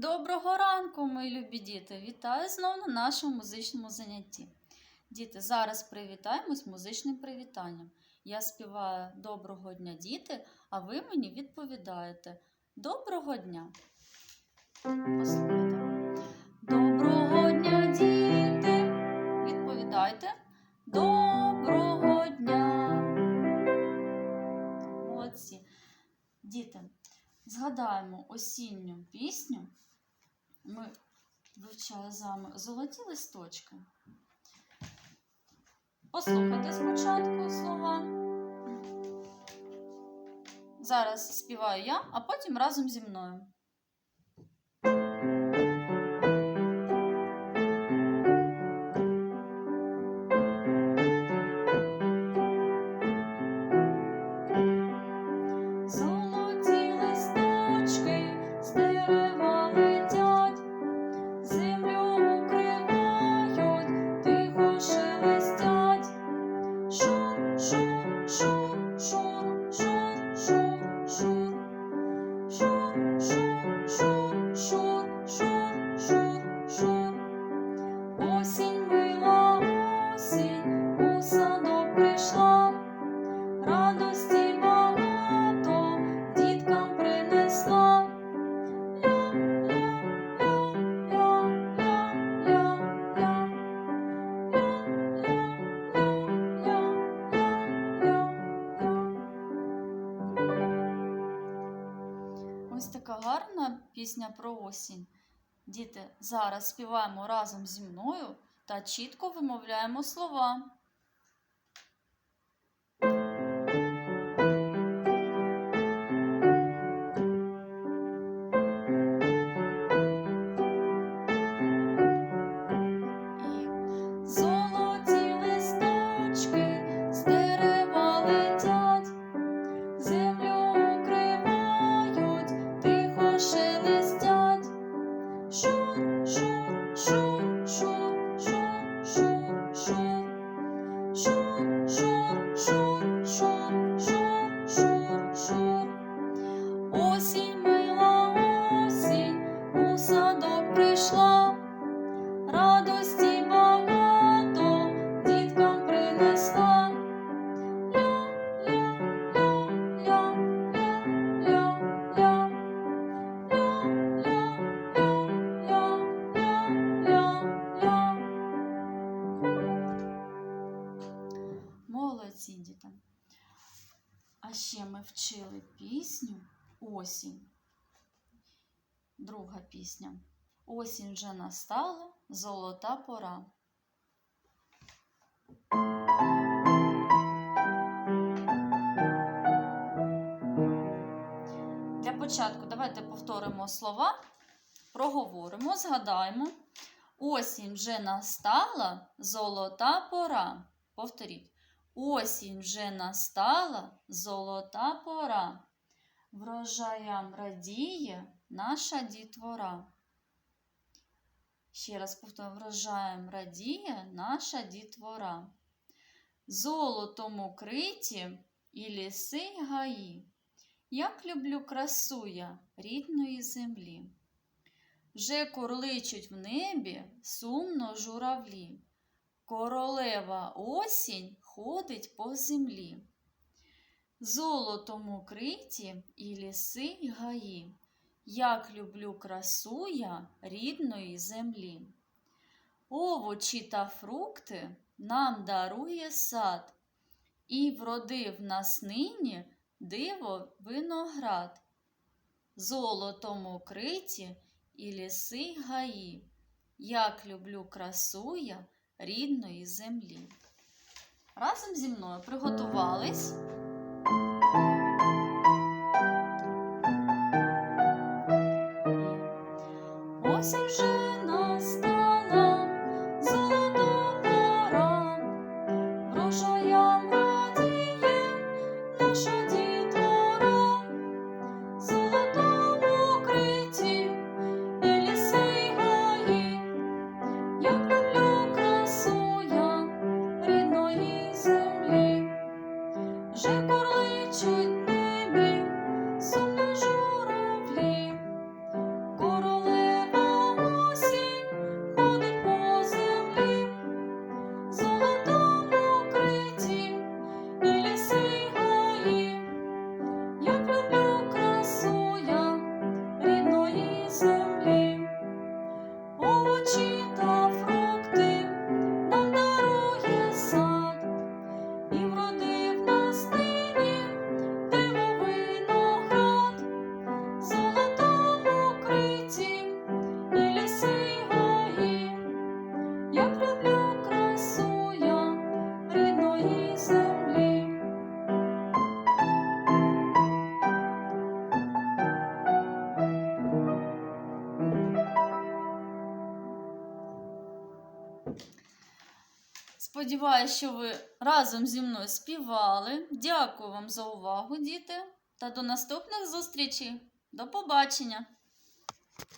Доброго ранку, мої любі діти! Вітаю знову на нашому музичному занятті. Діти, зараз привітаємось музичним привітанням. Я співаю Доброго дня, діти, а ви мені відповідаєте Доброго дня. Послухайте. Доброго дня, діти! Відповідайте. Доброго дня! Молодці. Діти, згадаємо осінню пісню. Ми вивчали золоті листочки. Послухайте спочатку слова. Зараз співаю я, а потім разом зі мною. 说说说 Ось така гарна пісня про осінь. Діти, зараз співаємо разом зі мною та чітко вимовляємо слова. А ще ми вчили пісню Осінь. Друга пісня. Осінь вже настала, золота пора. Для початку давайте повторимо слова, проговоримо, згадаємо. Осінь вже настала, золота пора. Повторіть. Осінь вже настала, золота пора. Врожаям радіє наша дітвора. Ще раз повторю, врожаєм радіє наша дітвора. Золотом укриті і ліси й гаї. Як люблю красу я рідної землі. Вже курличуть в небі сумно журавлі. Королева осінь ходить по землі. Золотом укриті і ліси й гаї. Як люблю красу я рідної землі. Овочі та фрукти нам дарує сад, і вродив нас нині диво виноград. Золотом укриті і ліси гаї. Як люблю красу я рідної землі. Разом зі мною приготувались. Ось вже настала Сподіваюсь, що ви разом зі мною співали. Дякую вам за увагу, діти, та до наступних зустрічей. До побачення!